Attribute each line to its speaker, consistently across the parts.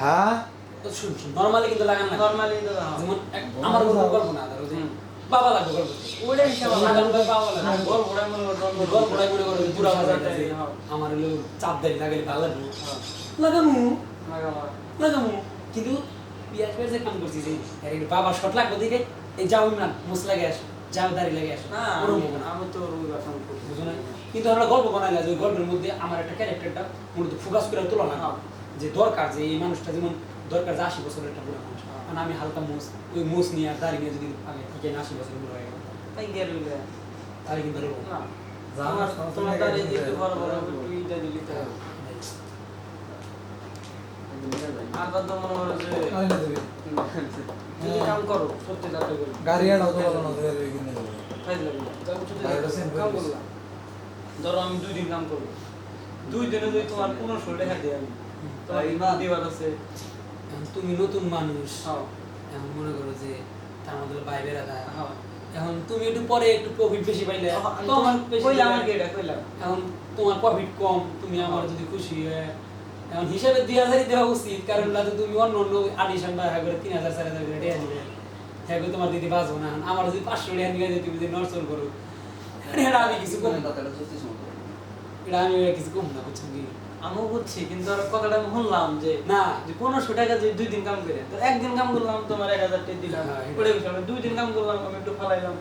Speaker 1: হ্যাঁ?
Speaker 2: শুন শুন নরমালি কিন্তু লাগান না।
Speaker 3: নরমালি তো।
Speaker 2: যেমন আমার কোনো গল্প না ধরো বাবা লাগবে গল্প
Speaker 3: ওইটা হিসাব
Speaker 2: লাগান বাবা লাগবে।
Speaker 3: গল্পটা মনে করো, গল্প-
Speaker 2: গল্পটাই মনে করো পুরা বাজার। আমার হলো চাপ দেয় লাগালে ভালো লাগবে লাগামু। লাগামু। কিন্তু বিয়ার পরে কাম করছি যে আরে বাবা শট লাগবে দিকে এই যাও ইমরান মুস লাগে আস যাও দাঁড়িয়ে লাগে আস।
Speaker 3: না, আমি- তো।
Speaker 2: বুঝো না? কিন্তু আমরা গল্প বানাইলা যে গল্পের মধ্যে আমার একটা ক্যারেক্টারটা মূলত ফোকাস করে তোলা না
Speaker 3: হ্যাঁ।
Speaker 2: যে দরকার যে এই মানুষটা যেমন দরকার যে আশি বছরের একটা বুড়া মানুষ। কারণ আমি হালকা মুস ওই মুস নিয়ে আর দাঁড়িয়ে নিয়ে যদি আগে থেকে আশি বছর বুড়া হয়ে গেল তাহলে কিন্তু
Speaker 1: গাড়ি তো বলো না
Speaker 3: ধরো আমি দুই দিন কাম করব। দুই দিনে যদি তোমার পনেরোশো টাকা দিই আমি। আছে।
Speaker 2: তুমি নতুন মানুষ।
Speaker 3: হ্যাঁ।
Speaker 2: এখন মনে করো যে তার মধ্যে ভাই বেড়া
Speaker 3: হ্যাঁ।
Speaker 2: এখন তুমি একটু পরে একটু প্রফিট বেশি পাইলে
Speaker 3: তোমার কইলাম
Speaker 2: দিলে-
Speaker 3: কি এটা কইলাম।
Speaker 2: এখন তোমার প্রফিট কম তুমি আমার যদি খুশি হয়। এখন হিসাবে দুই হাজারই দেওয়া উচিত কারণ তুমি অন্য অন্য আডিশন বা হ্যাঁ করে তিন হাজার চার হাজার করে টেয়া দিবে। হ্যাঁ তোমার দিদি বাঁচবো না। আমার যদি পাঁচশো টাকা নিয়ে তুমি যদি নরসল করো এটা আমি কিছু না এটা আমি কিছু কম না বুঝছ কি?
Speaker 3: আমিও বুঝছি কিন্তু আর কথাটা আমি শুনলাম যে
Speaker 2: না।
Speaker 3: যে পনেরোশো টাকা যে দুই দিন কাম করে তো একদিন কাম করলাম তোমার এক হাজার টাকা দিলাম।
Speaker 2: হ্যাঁ,
Speaker 3: ওটা বিষয় দুই দিন কাম করলাম আমি একটু ফালাইলাম।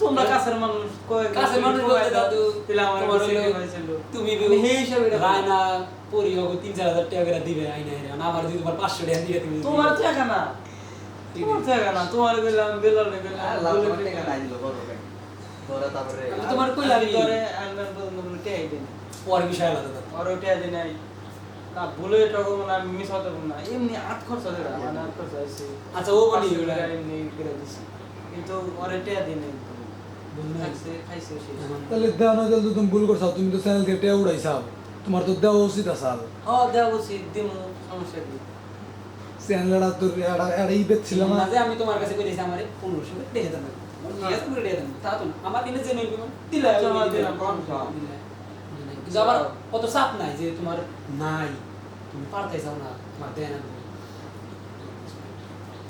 Speaker 3: তোমরা কাছের মানুষ
Speaker 2: কাছের মানুষ বলতে দাদু
Speaker 3: দিলাম আমার
Speaker 2: তোমার
Speaker 3: কাছে
Speaker 2: হলো-
Speaker 3: হয়েছিল
Speaker 2: তুমি
Speaker 3: সেই হিসাবে এটা
Speaker 2: পরি হোক তিন চার হাজার টাকা করে দিবে আইনা আমার যদি তোমার পাঁচশো টাকা দিয়ে তুমি
Speaker 3: তোমার টাকা না? তোমার টাকা না? তোমার গেলাম বেলার
Speaker 2: আমি তোমার কইলাম
Speaker 3: পর্যন্ত কোনো টাকাই দিই
Speaker 2: বিষয় আলাদা দাদু।
Speaker 3: আর ওই টাকা নাই। না ভুলে টাকা মানে মিস হতে না। এমনি আট খরচা দিলাম মানে আট খরচা আছে
Speaker 2: আচ্ছা ও বলি
Speaker 3: পাঁচশো এমনি করে দিছি। কিন্তু ওরে টাকা দিই নাই।
Speaker 2: বন্ধু
Speaker 3: খাইছে খাইছে শেষ।
Speaker 2: এখন
Speaker 1: তাহলে দেওয়া না দিলে তো তুমি ভুল করছ তুমি তো চ্যানেল থেকে টেয়া উড়াইছাও তোমার তো দেওয়া উচিত আসাল
Speaker 3: হ দেওয়া উচিত দিমু সমস্যা কি?
Speaker 1: চ্যানেলটা তোর এটা এটা ইবেত ছিল না?
Speaker 2: মাঝে আমি তোমার কাছে কইছি আমারে 1500 করে দিয়ে দেন। ঠিক আছে করে দিয়ে দেন। তা তো আমার দিনে দিলা
Speaker 3: আচ্ছা, দিলাম, কম সম।
Speaker 2: দিলা। কিন্তু আবার কত চাপ নাই যে তোমার নাই তুমি পারতেছাও না তোমার দেয় না।